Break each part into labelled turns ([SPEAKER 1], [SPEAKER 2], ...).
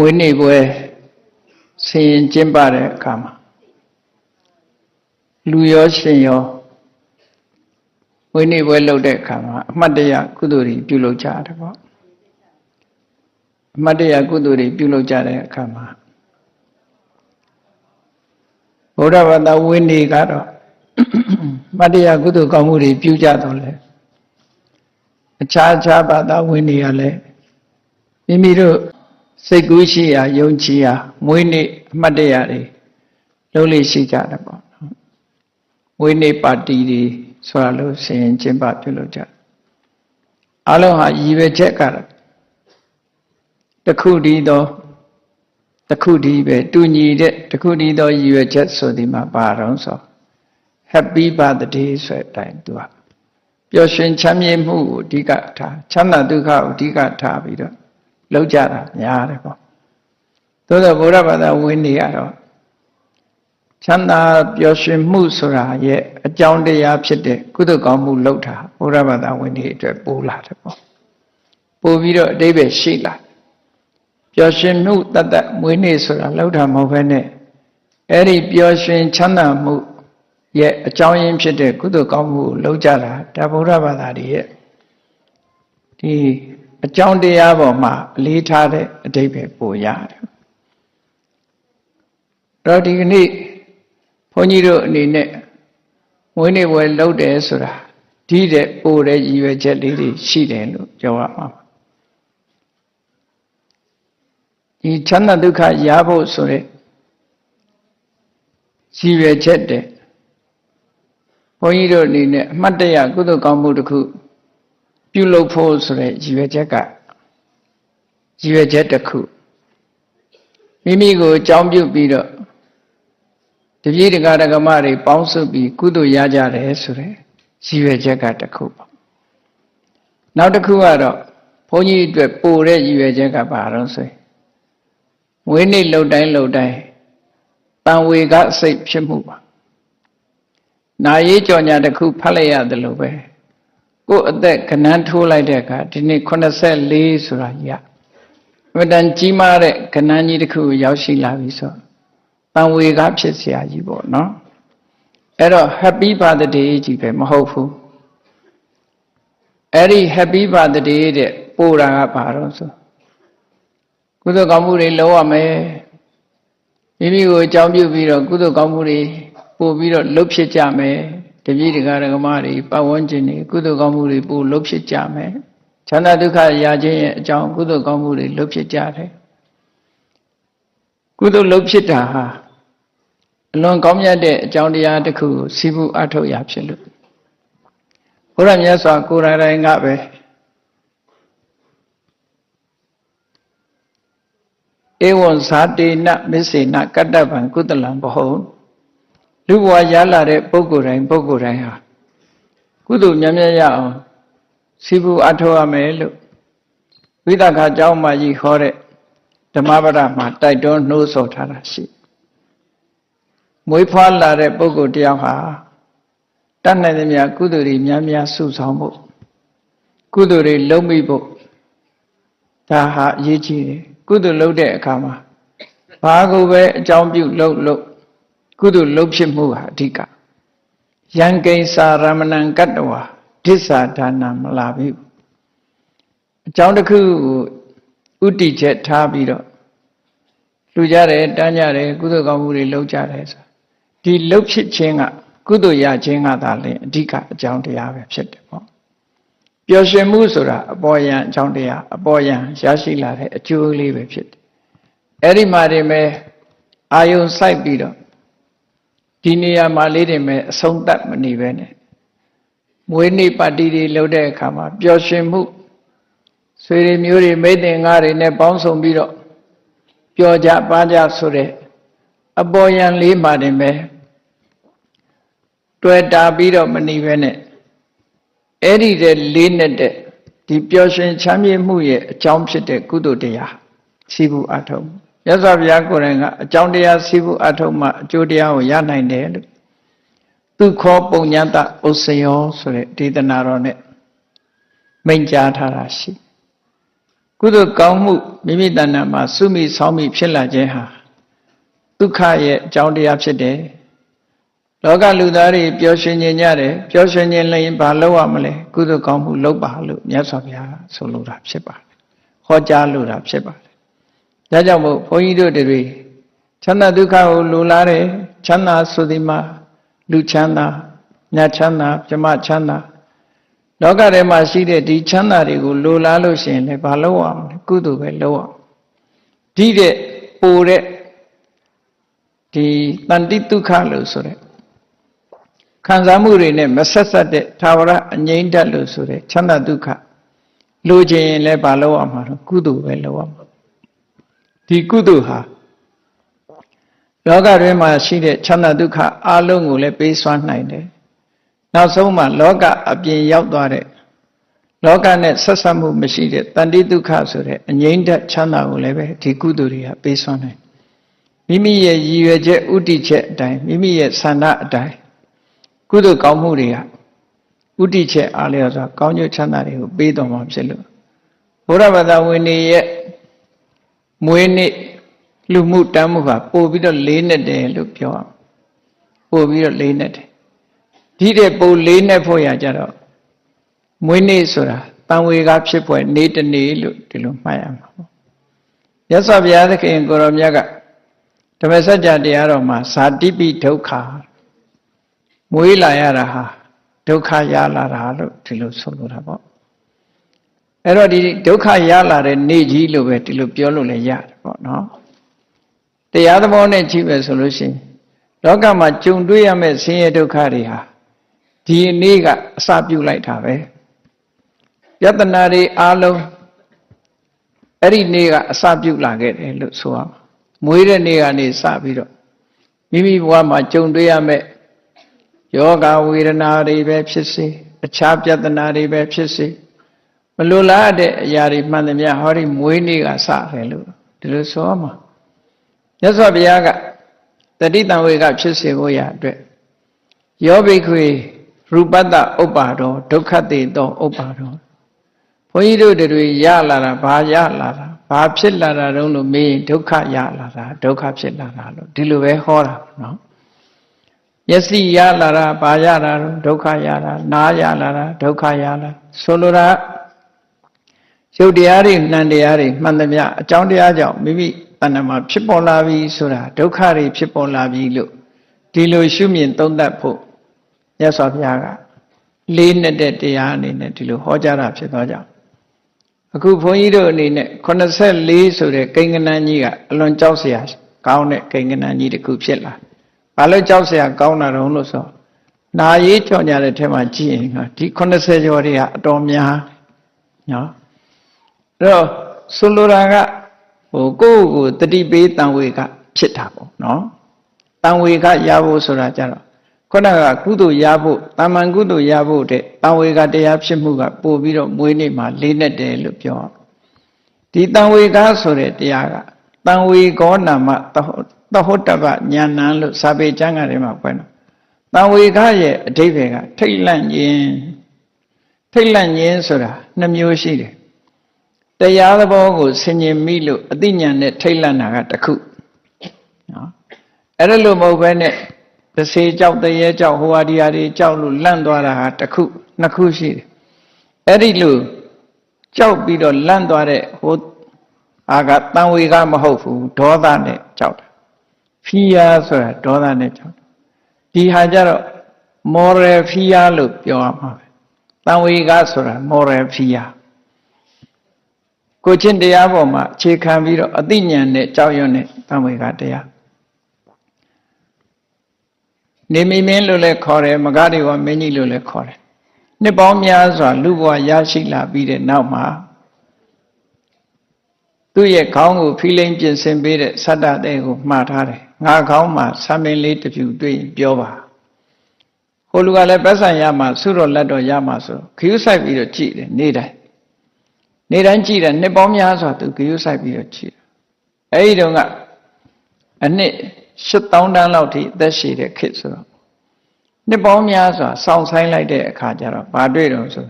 [SPEAKER 1] ဝိနည်းပွဲဆင်ရင်ကျင်းပတဲ့အခါမှာလူရောရှင်ရောဝိနည်းပွဲလုပ်တဲ့အခါမှာအမှတ်တရကုသိုလ်တွေပြုလုပ်ကြတယ်ပေါ့အမှတ်တရကုသိုလ်တွေပြုလုပ်ကြတဲ့အခါမှာဘုရားဘာသာဝိနည်းကတော့အမှတ်တရကုသိုလ်ကောင်းမှုတွေပြုကြတော့လေအခြားအခြားဘာသာဝင်တွေကလည်းမိမိတို့ စိတ်ကူးရှိရာယုံကြည်ရာမွေးနေ့အမှတ်တရတွေလုံးလေးရှိကြတယ်ပေါ့နော်မွေးနေ့ပါတီတွေဆိုတာလို့ဆင်ရင်ကျင်းပပြုလုပ်ကြအလုံးဟာရည်ရွယ်ချက်ကတော့တစ်ခုတည်းသောတစ်ခုတည်းပဲတူညီတဲ့တစ်ခုတည်းသောရည်ရွယ်ချက်ဆိုဒီမှာပါတော့ဆို Happy birthday ဆိုတဲ့အတိုင်းသူကပျော်ရွှင်ချမ်းမြေ့မှုကိုအဓိကထားချမ်းသာဒုက္ခကိုအဓိကထားပြီးတော့ လောက်ကြတာများတယ်ပေါ့သို့သောဗုဒ္ဓဘာသာဝင်တွေကတော့ချမ်းသာပျော်ရွှင်မှုဆိုတာရဲ့အကြောင်းတရားဖြစ်တဲ့ကုသကောင်းမှုလောက်တာဗုဒ္ဓဘာသာဝင်တွေအတွက်ပိုးလာတယ်ပေါ့ပို့ပြီးတော့အတိပ္ပယ်ရှိလာပျော်ရွှင်မှုတတ်တတ်မွေးနေ့ဆိုတာလောက်တာမဟုတ်ဘဲနဲ့အဲ့ဒီပျော်ရွှင်ချမ်းသာမှုရဲ့အကြောင်းရင်းဖြစ်တဲ့ကုသိုလ်ကောင်းမှုကိုလုပ်ကြတာဒါဗုဒ္ဓဘာသာတွေရဲ့ဒီ အကြောင်းတရားပေါ်မှာအလေးထားတဲ့အဓိပ္ပာယ်ပိုရတယ်။တော့ဒီကနေ့ဘုန်းကြီးတို့အနေနဲ့မွေးနေ့ပွဲလုပ်တယ်ဆိုတာဒီတဲ့ပိုတဲ့ရည်ရွယ်ချက်လေးတွေရှိတယ်လို့ပြောရမှာပါ။ဒီချမ်းသာဒုက္ခရဖို့ဆိုတဲ့ရည်ရွယ်ချက်တဲ့ဘုန်းကြီးတို့အနေနဲ့အမှတ်တရကုသိုလ်ကောင်းမှုတစ်ခု ပြုလုပ်ဖို့ဆိုတဲ့ရည်ရွယ်ချက်ကရည်ရွယ်ချက်တစ်ခုမိမိကိုအကြောင်းပြုပြီးတော့တပည့်တက္ကရာကမတွေပေါင်းစုပြီးကုသိုလ်ရကြတယ်ဆိုတဲ့ရည်ရွယ်ချက်ကတစ်ခုပေါ့နောက်တစ်ခုကတော့ဘုန်းကြီးအတွက်ပိုတဲ့ရည်ရွယ်ချက်ကဘာလို့ဆိုရင်ဝိနည်းလှုပ်တိုင်းလှုပ်တိုင်းတန်ဝေကစိတ်ဖြစ်မှုပါနာရေးကြော်ညာတစ်ခုဖတ်လိုက်ရတယ်လို့ပဲ ကိုယ်အသက်ကနန်းထိုးလိုက်တဲ့အခါဒီနေ့84ဆိုတာရအမတန်ကြီးမားတဲ့ကနန်းကြီးတစ်ခုကိုရောက်ရှိလာပြီဆိုတန်ဝေကဖြစ်เสียကြီးပေါ့နော်အဲ့တော့ happy birthday ကြီးပဲမဟုတ်ဘူးအဲ့ဒီ happy birthday တဲ့ပို့တာကဘာတော့ဆိုကုသိုလ်ကောင်းမှုတွေလုပ်ရမယ်မိမိကိုအကြောင်းပြုပြီးတော့ကုသိုလ်ကောင်းမှုတွေပို့ပြီးတော့လှုပ်ဖြစ်ကြမယ် တပည့်တကားဓမ္မတွေပတ်ဝန်းကျင်တွေကုသိုလ်ကောင်းမှုတွေပို့လှုပ်ဖြစ်ကြမယ်ချမ်းသာဒုက္ခရာခြင်းရဲ့အကြောင်းကုသိုလ်ကောင်းမှုတွေလှုပ်ဖြစ်ကြတယ်ကုသိုလ်လှုပ်ဖြစ်တာဟာအလွန်ကောင်းမြတ်တဲ့အကြောင်းတရားတစ်ခုကိုစီးပူးအထောက်ရဖြစ်လို့ဘုရားမြတ်စွာကိုယ်တိုင်ကပဲဧဝံဇာတေနမစ္စေနကတ္တဗံကုသလံဘဟုံ လူဘဝရလာတဲ့ပုဂ္ဂိုလ်တိုင်းပုဂ္ဂိုလ်တိုင်းဟာကုသိုလ်မြတ်မြတ်ရအောင်စီဘူးအထောက်ရမယ်လို့ဝိသခာเจ้าမကြီးဟောတဲ့ဓမ္မပဒမှာတိုက်တွန်းနှိုးဆော်ထားတာရှိမွေးဖွားလာတဲ့ပုဂ္ဂိုလ်တယောက်ဟာတတ်နိုင်သမျှကုသိုလ်တွေများများစုဆောင်ဖို့ကုသိုလ်တွေလုံးမိဖို့ဒါဟာအရေးကြီးတယ်ကုသိုလ်လုပ်တဲ့အခါမှာဘာကိုပဲအကြောင်းပြုလုပ်လို့ ကုသိုလ်လုပ်ဖြစ်မှုဟာအဓိကယံကိဉ္စာရမဏံကတ္တဝါဒစ္စာဒါနမလာပြီအကြောင်းတစ်ခုကိုဥတီချက်ထားပြီးတော့လူကြတယ်တန်းကြတယ်ကုသိုလ်ကောင်းမှုတွေလုပ်ကြတယ်ဆိုဒီလုပ်ဖြစ်ခြင်းကကုသိုလ်ရခြင်းကသာလေအဓိကအကြောင်းတရားပဲဖြစ်တယ်ပေါ့ပျော်ရွှင်မှုဆိုတာအပေါ်ယံအကြောင်းတရားအပေါ်ယံရရှိလာတဲ့အကျိုးလေးပဲဖြစ်တယ်အဲ့ဒီမှာနေမဲ့အာယုံစိုက်ပြီးတော့ ဒီနေရာမှာလေးတင်မဲ့အဆုံးသတ်မနေပဲနဲ့မွေးနေ့ပါတီတွေလုပ်တဲ့အခါမှာပျော်ရွှင်မှုဆွေတွေမျိုးတွေမိတ်တင်ငါးတွေနဲ့ပေါင်းစုံပြီးတော့ပျော်ကြပါကြဆိုတဲ့အပေါ်ယံလေးမှာတင်ပဲတွေ့တာပြီးတော့မနေပဲနဲ့အဲ့ဒီတဲ့လေးနဲ့တဲ့ဒီပျော်ရွှင်ချမ်းမြေ့မှုရဲ့အကြောင်းဖြစ်တဲ့ကုသိုလ်တရားရှိဘူးအထုံး မြတ်စွာဘုရားကိုယ်တိုင်ကအကြောင်းတရားရှိဘူးအထုံးမှအကျိုးတရားကိုရနိုင်တယ်လို့သူခောပုံညတဥစ္စယောဆိုတဲ့ဒေသနာတော်နဲ့မိန့်ကြားထားတာရှိကုသိုလ်ကောင်းမှုမိမိတဏ္ဍာမှာစုမိဆောင်းမိဖြစ်လာခြင်းဟာဒုက္ခရဲ့အကြောင်းတရားဖြစ်တယ်လောကလူသားတွေပျော်ရွှင်ခြင်းကြတယ်ပျော်ရွှင်ခြင်းလည်းဘာလုပ်ရမလဲကုသိုလ်ကောင်းမှုလုပ်ပါလို့မြတ်စွာဘုရားဆိုလိုတာဖြစ်ပါတယ်ဟောကြားလိုတာဖြစ်ပါတယ် ဒါကြောင့်မို့ဘုန်းကြီးတို့တွေချမ်းသာဒုက္ခကိုလိုလားတယ်ချမ်းသာဆိုဒီမှာလူချမ်းသာညချမ်းသာပြမချမ်းသာလောကထဲမှာရှိတဲ့ဒီချမ်းသာတွေကိုလိုလားလို့ရှိရင်လည်းဘာလုပ်ရမလဲကုသိုလ်ပဲလုပ်ရဒီတဲ့ပိုတဲ့ဒီတန်တိဒုက္ခလို့ဆိုတဲ့ခံစားမှုတွေနဲ့မဆက်ဆက်တဲ့သာဝရအငြိမ့်တတ်လို့ဆိုတဲ့ချမ်းသာဒုက္ခလိုချင်ရင်လည်းဘာလုပ်ရမှာတော့ကုသိုလ်ပဲလုပ်ရမှာ ဒီကုသိုလ်ဟာလောကတွင်မှာရှိတဲ့ချမ်းသာဒုက္ခအလုံးကိုလည်းပေးစွမ်းနိုင်တယ်နောက်ဆုံးမှာလောကအပြင်ရောက်သွားတဲ့လောကနဲ့ဆက်ဆက်မှုမရှိတဲ့တန်တိဒုက္ခဆိုတဲ့အငြိမ့်တဲ့ချမ်းသာကိုလည်းပဲဒီကုသိုလ်တွေကပေးစွမ်းနိုင်မိမိရဲ့ရည်ရွယ်ချက်ဥတီချက်အတိုင်းမိမိရဲ့ဆန္ဒအတိုင်းကုသိုလ်ကောင်းမှုတွေကဥတီချက်အားလျော်စွာကောင်းကျိုးချမ်းသာတွေကိုပေးတော်မှာဖြစ်လို့ဘုရားဘာသာဝင်တွေရဲ့ မွေးနေ့လူမှုတမ်းမှုဟာပို့ပြီးတော့လေးနဲ့တယ်လို့ပြောအောင်ပို့ပြီးတော့လေးနဲ့တယ်ဒီတဲ့ပို့လေးနဲ့ဖို့ရကြတော့မွေးနေ့ဆိုတာတန်ဝေကဖြစ်ပွဲနေ့တနေ့လို့ဒီလိုမှတ်ရမှာပေါ့ရသော်ဘုရားသခင်ကိုရောမြတ်ကဓမ္မစကြာတရားတော်မှာဇာတိပိဒုက္ခမွေးလာရတာဟာဒုက္ခရလာတာလို့ဒီလိုဆိုလိုတာပေါ့ အဲ့တော့ဒီဒုက္ခရလာတဲ့နေ့ကြီးလို့ပဲဒီလိုပြောလို့လည်းရတယ်ပေါ့နော်တရားသဘောနဲ့ကြည့်ပဲဆိုလို့ရှိရင်လောကမှာကြုံတွေ့ရမယ့်ဆင်းရဲဒုက္ခတွေဟာဒီနေ့ကအစပြုလိုက်တာပဲယတနာတွေအားလုံးအဲ့ဒီနေ့ကအစပြုလာခဲ့တယ်လို့ဆိုရမှာမွေးတဲ့နေ့ကနေစပြီးတော့မိမိဘဝမှာကြုံတွေ့ရမယ့်ယောဂဝေဒနာတွေပဲဖြစ်စေအခြားပြဿနာတွေပဲဖြစ်စေ မလိုလားတဲ့အရာတွေမှန်သမျှဟောဒီမွေးနေ့ကစတယ်လို့ဒီလိုဆိုရမှာမြတ်စွာဘုရားကတတိတံဝေကဖြစ်စေဖို့ရအတွက်ယောဘိခွေရူပတ္တဥပ္ပါဒောဒုက္ခတေတောဥပ္ပါဒောဘုန်းကြီးတို့တွေရလာတာဘာရလာတာဘာဖြစ်လာတာတုံးလို့မေးရင်ဒုက္ခရလာတာဒုက္ခဖြစ်လာတာလို့ဒီလိုပဲဟောတာနော်မျက်စိရလာတာဘာရတာဒုက္ခရတာနားရလာတာဒုက္ခရလာဆိုလိုတာ ရုပ်တရားတွေနှံတရားတွေမှန်သမျှအကြောင်းတရားကြောင့်မိမိတဏ္ဍမှာဖြစ်ပေါ်လာပြီဆိုတာဒုက္ခတွေဖြစ်ပေါ်လာပြီလို့ဒီလိုရှုမြင်သုံးသပ်ဖို့မြတ်စွာဘုရားကလေးနဲ့တဲ့တရားအနေနဲ့ဒီလိုဟောကြားတာဖြစ်သောကြောင့်အခုဘုန်းကြီးတို့အနေနဲ့84ဆိုတဲ့ကိန်းကနန်းကြီးကအလွန်ကြောက်စရာကောင်းတဲ့ကိန်းကနန်းကြီးတစ်ခုဖြစ်လာ။ဘာလို့ကြောက်စရာကောင်းတာတုံးလို့ဆိုနာရေးကြော်ညာတဲ့ထဲမှာကြည့်ရင်ဒီ80ကျော်တွေကအတော်များနော်။အဲ့ တော့ဆိုလိုတာကဟိုကိုယ့်ကိုတတိပေးတန်ဝေကဖြစ်တာပေါ့နော်။တန်ဝေကရဖို့ဆိုတာကြတော့ခုနကကုသိုလ်ရဖို့တာမန်ကုသိုလ်ရဖို့တဲ့တံဝေကတရားဖြစ်မှုကပို့ပြီးတော့မွေးနေ့မှာလေးနဲ့တယ်လို့ပြောဒီတံဝေကဆိုတဲ့တရားကတံဝေကောနာမသဟုတ်တပညာဏံလို့စာပေကျမ်းကထဲမှာပြောတယ်တံဝေကရဲ့အဓိပ္ပာယ်ကထိတ်လန့်ခြင်းထိတ်လန့်ခြင်းဆိုတာနှမျိုးရှိတယ် တရားသဘောကိုဆင်ញင်မိလို့အသိဉာဏ်နဲ့ထိတ်လန့်တာကတစ်ခုနော်အဲ့ဒါလို့မဟုတ်ဘဲနဲ့တစေကြောက်တရေကြောက်ဟိုဟာဒီဟာတွေကြောက်လို့လန့်သွားတာဟာတစ်ခုနှစ်ခုရှိတယ်အဲ့ဒီလိုကြောက်ပြီးတော့လန့်သွားတဲ့ဟိုအာကတန်ဝေကမဟုတ်ဘူးဒေါသနဲ့ကြောက်တာဖီးယားဆိုတာဒေါသနဲ့ကြောက်တာဒီဟာကြတော့ moral fear လို့ပြောရမှာပဲတန်ဝေကဆိုတာ moral fear ကိုချင်းတရားပေါ်မှာအခြေခံပြီးတော့အသိဉာဏ်နဲ့ကြောက်ရွံ့တဲ့တန်ဝေကတရားနေမိမင်းလို့လည်းခေါ်တယ်မဂဒေဝမင်းကြီးလို့လည်းခေါ်တယ်နှစ်ပေါင်းများစွာလူဘဝရရှိလာပြီးတဲ့နောက်မှာသူ့ရဲ့ခေါင်းကိုဖိလိမ့်ပြင်ဆင်ပေးတဲ့ဆတ္တတဲ့ကိုမှားထားတယ်ငါခေါင်းမှာဆံမင်းလေးတစ်ဖြူတွေ့ရင်ပြောပါဟိုလူကလည်းပတ်စံရမှာဆုတော်လက်တော်ရမှာဆိုခရူးဆိုင်ပြီးတော့ကြည်တယ်နေ့တိုင်း နေ့တိုင်းကြည်တယ်နှစ်ပေါင်းများစွာသူခရူးဆိုင်ပြီးတော့ကြည်တယ်အဲ့ဒီတုန်းကအနှစ်8000တန်းလောက်ထိအသက်ရှည်တဲ့ခေတ်ဆိုတော့နှစ်ပေါင်းများစွာစောင့်ဆိုင်လိုက်တဲ့အခါကျတော့ဘာတွေ့တော့ဆို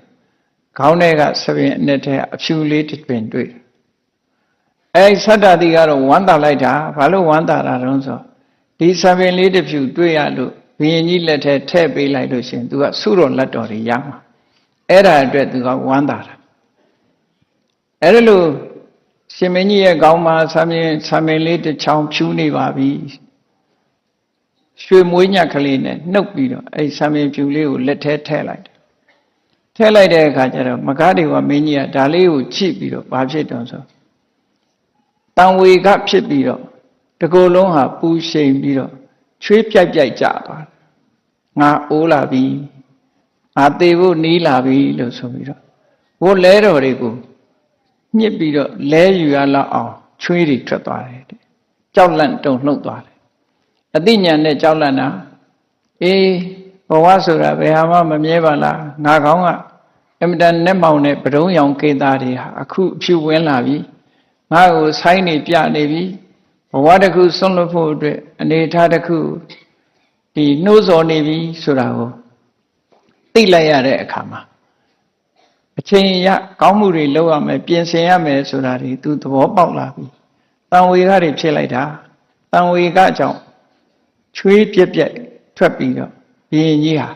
[SPEAKER 1] ခေါင်းထဲကဆပင်အနှစ်ထဲအဖြူလေးတစ်ပင်တွေ့အဲသတ္တတိကတော့ဝမ်းသာလိုက်တာဘာလို့ဝမ်းသာတာတုံးဆိုဒီဆံပင်လေးတစ်ဖြူတွေ့ရလို့ဘုရင်ကြီးလက်ထဲထည့်ပေးလိုက်လို့ရှင်သူကဆုတော်လက်တော်တွေရမှာအဲ့ဒါအတွက်သူကဝမ်းသာတာ အဲ့ဒါလို့ရှင်မင်းကြီးရဲ့ခေါင်းမှာဆံပင်ဆံပင်လေးတစ်ချောင်းဖြူနေပါပြီရွှေမွေးညက်ကလေးနဲ့နှုတ်ပြီးတော့အဲ့ဆံပင်ဖြူလေးကိုလက်ထဲထည့်လိုက်တယ်ထည့်လိုက်တဲ့အခါကျတော့မကားတွေကမင်းကြီးကဒါလေးကိုချိပြီးတော့ဘာဖြစ်တုံးဆိုတံဝေကဖြစ်ပြီးတော့တကူလုံးဟာပူရှိန်ပြီးတော့ချွေးပြိုက်ပြိုက်ကြသွားတယ်ငါအိုးလာပြီငါသေဖို့နီးလာပြီလို့ဆိုပြီးတော့ဘိုးလဲတော်တွေကို ညှစ်ပြီးတော့လဲယူရလောက်အောင်ချွေးတွေထွက်သွားတယ်တဲ့ကြောက်လန့်တုန်လှုပ်သွားတယ်အသိဉာဏ်နဲ့ကြောက်လန့်တာအေးဘဝဆိုတာဘယ်ဟာမှမမြဲပါလားငါကောင်းကအမတန်နဲ့မောင်တဲ့ပဒုံးရောင်ကေသားတွေဟာအခုအဖြူဝင်လာပြီငါ့ကိုဆိုင်းနေပြနေပြီဘဝတစ်ခုဆွန့်လွတ်ဖို့အတွက်အနေထားတစ်ခုဒီနှိုးဆော်နေပြီဆိုတာကိုသိလိုက်ရတဲ့အခါမှာ အချိန်ရကောင်းမှုတွေလုပ်ရမယ်ပြင်ဆင်ရမယ်ဆိုတာတွေသူသဘောပေါက်လာပြီတန်ဝေကတွေဖြစ်လိုက်တာတန်ဝေကကြောင့်ချွေးပြက်ပြက်ထွက်ပြီးတော့ဘုရင်ကြီးဟာ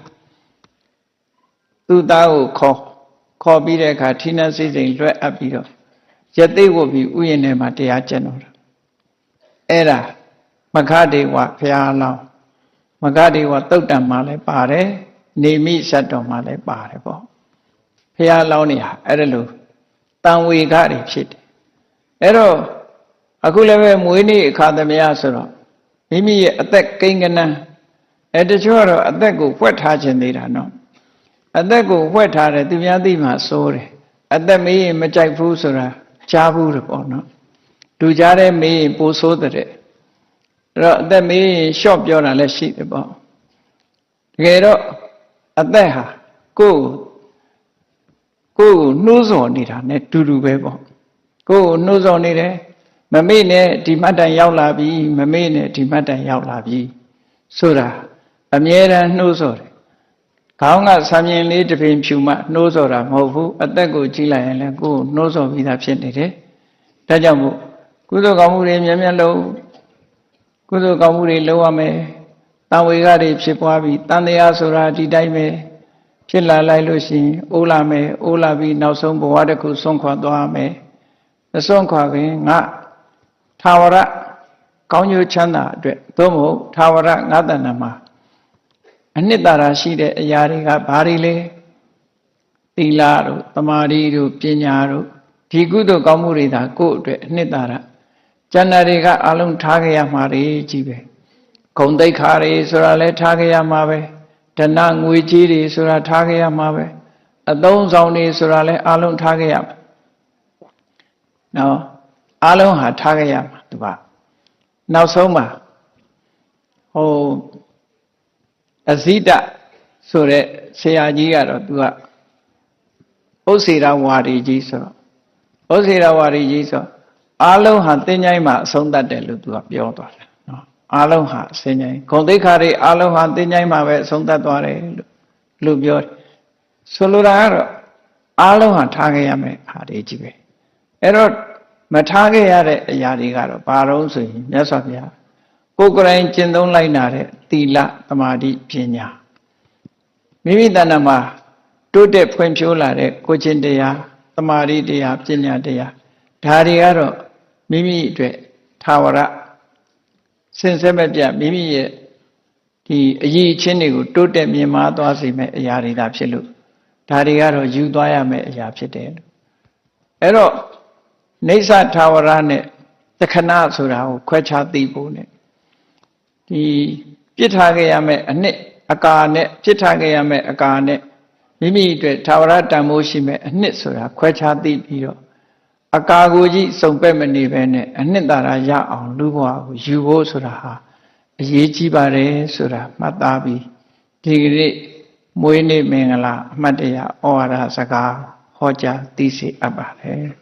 [SPEAKER 1] သူ့သားကိုခေါ်ခေါ်ပြီးတဲ့အခါထိနှစိတ်စိမ်လွှဲအပ်ပြီးတော့ရသိဝတ်ပြီးဥယျာဉ်ထဲမှာတရားကျင့်တော်တာအဲ့ဒါမခဒေဝဘုရားလောင်းမခဒေဝတုတ်တံမှာလည်းပါတယ်နေမိဇတ်တော်မှာလည်းပါတယ်ပေါ့ဘု ရားလောင်းနေဟာအဲ့ဒါလို့တန်ဝေကတွေဖြစ်တယ်အဲ့တော့အခုလည်းပဲမွေးနေ့အခါသမယဆိုတော့မိမိရဲ့အသက်ကိန်းကနန်းအဲတချို့ကတော့အသက်ကိုဖွက်ထားခြင်းသေးတာနော်အသက်ကိုဖွက်ထားတယ်သူများသိမှစိုးတယ်အသက်မေးရင်မကြိုက်ဘူးဆိုတာကြားဘူးတယ်ပေါ့နော်လူကြားတဲ့မေးရင်ပိုဆိုးတဲ့အဲ့တော့အသက်မေးရင်ရှော့ပြောတာလည်းရှိတယ်ပေါ့တကယ်တော့အသက်ဟာကိုယ် ကိုယ်ကိုနှိုးဆော်နေတာ ਨੇ တူတူပဲပေါ့ကိုယ်ကိုနှိုးဆော်နေတယ်မမေ့နဲ့ဒီမှတ်တိုင်ရောက်လာပြီမမေ့နဲ့ဒီမှတ်တိုင်ရောက်လာပြီဆိုတာအမြဲတမ်းနှိုးဆော်တယ်ခေါင်းကဆံမြင်လေးတစ်ပင်ဖြူမှနှိုးဆော်တာမဟုတ်ဘူးအသက်ကိုကြည့်လိုက်ရင်လည်းကိုယ်နှိုးဆော်ပြီးသားဖြစ်နေတယ်ဒါကြောင့်မို့ကုသိုလ်ကောင်းမှုတွေမြဲမြဲလုပ်ကုသိုလ်ကောင်းမှုတွေလုပ်ရမယ်တန်ဝေကတွေဖြစ်ပွားပြီးတန်တရားဆိုတာဒီတိုင်းပဲ ဖြစ်လာလိုက်လို့ရှိရင်အိုးလာမယ်အိုးလာပြီးနောက်ဆုံးဘဝတစ်ခုဆုံးခွာသွားမယ်အဆုံးခွာခင်ငါသာဝရကောင်းကျိုးချမ်းသာအတွက်သို့မဟုတ်သာဝရငါးတဏ္ဍမှာအနှစ်သာရရှိတဲ့အရာတွေကဘာတွေလဲသီလတို့တမာရီတို့ပညာတို့ဒီကုသိုလ်ကောင်းမှုတွေသာကိုယ့်အတွက်အနှစ်သာရကျန်တာတွေကအလုံးထားကြရမှာတွေကြီးပဲဂုံတိတ်ခါတွေဆိုတာလဲထားကြရမှာပဲ ဒဏငွေကြီးတွေဆိုတာထားကြရမှာပဲအသုံးဆောင်တွေဆိုတာလဲအလုံးထားကြရမှာနော်အလုံးဟာထားကြရမှာသူကနောက်ဆုံးမှာဟိုအဇိတဆိုတဲ့ဆရာကြီးကတော့သူကဥစ္စေရဝါရီကြီးဆိုတော့ဥစ္စေရဝါရီကြီးဆိုအလုံးဟာတင်းချိုင်းမှာအဆုံးတတ်တယ်လို့သူကပြောသွားတယ်နော် အလုံးဟာဆင်းချိုင်းဂုံတိခါတွေအလုံးဟာတင်းချိုင်းမှာပဲအဆုံးတတ်သွားတယ်လို့လို့ပြောတယ်ဆိုလိုတာကတော့အလုံးဟာထားခဲ့ရမယ်ဟာတွေကြီးပဲအဲ့တော့မထားခဲ့ရတဲ့အရာတွေကတော့ဘာလို့ဆိုရင်မြတ်စွာဘုရားကိုယ်ကိုယ်တိုင်ကျင့်သုံးလိုက်နာတဲ့သီလသမာဓိပညာမိမိတဏ္ဍမှာတိုးတက်ဖွံ့ဖြိုးလာတဲ့ကိုချင်းတရားသမာဓိတရားပညာတရားဒါတွေကတော့မိမိအတွက်သာဝရ စင်စစ်မပြတ်မိမိရဲ့ဒီအရေးချင်းတွေကိုတိုးတက်မြင်မာသွားစေမဲ့အရာတွေသာဖြစ်လို့ဒါတွေကတော့ယူသွားရမယ့်အရာဖြစ်တယ်လို့အဲ့တော့နေသထာဝရနဲ့သခဏဆိုတာကိုခွဲခြားသိဖို့ ਨੇ ဒီပြစ်ထားခဲ့ရမယ့်အနှစ်အကာနဲ့ပြစ်ထားခဲ့ရမယ့်အကာနဲ့မိမိအတွက်သာဝရတန်ဖိုးရှိမဲ့အနှစ်ဆိုတာခွဲခြားသိပြီးတော့ အကာကိုကြီးစုံပဲ့မနေပဲနဲ့အနှစ်သာရရအောင်လူဘဝကိုယူဖို့ဆိုတာဟာအရေးကြီးပါတယ်ဆိုတာမှတ်သားပြီးဒီကနေ့မွေးနေ့မင်္ဂလာအမှတ်တရဩဝါဒစကားဟောကြားသိစေအပ်ပါတယ်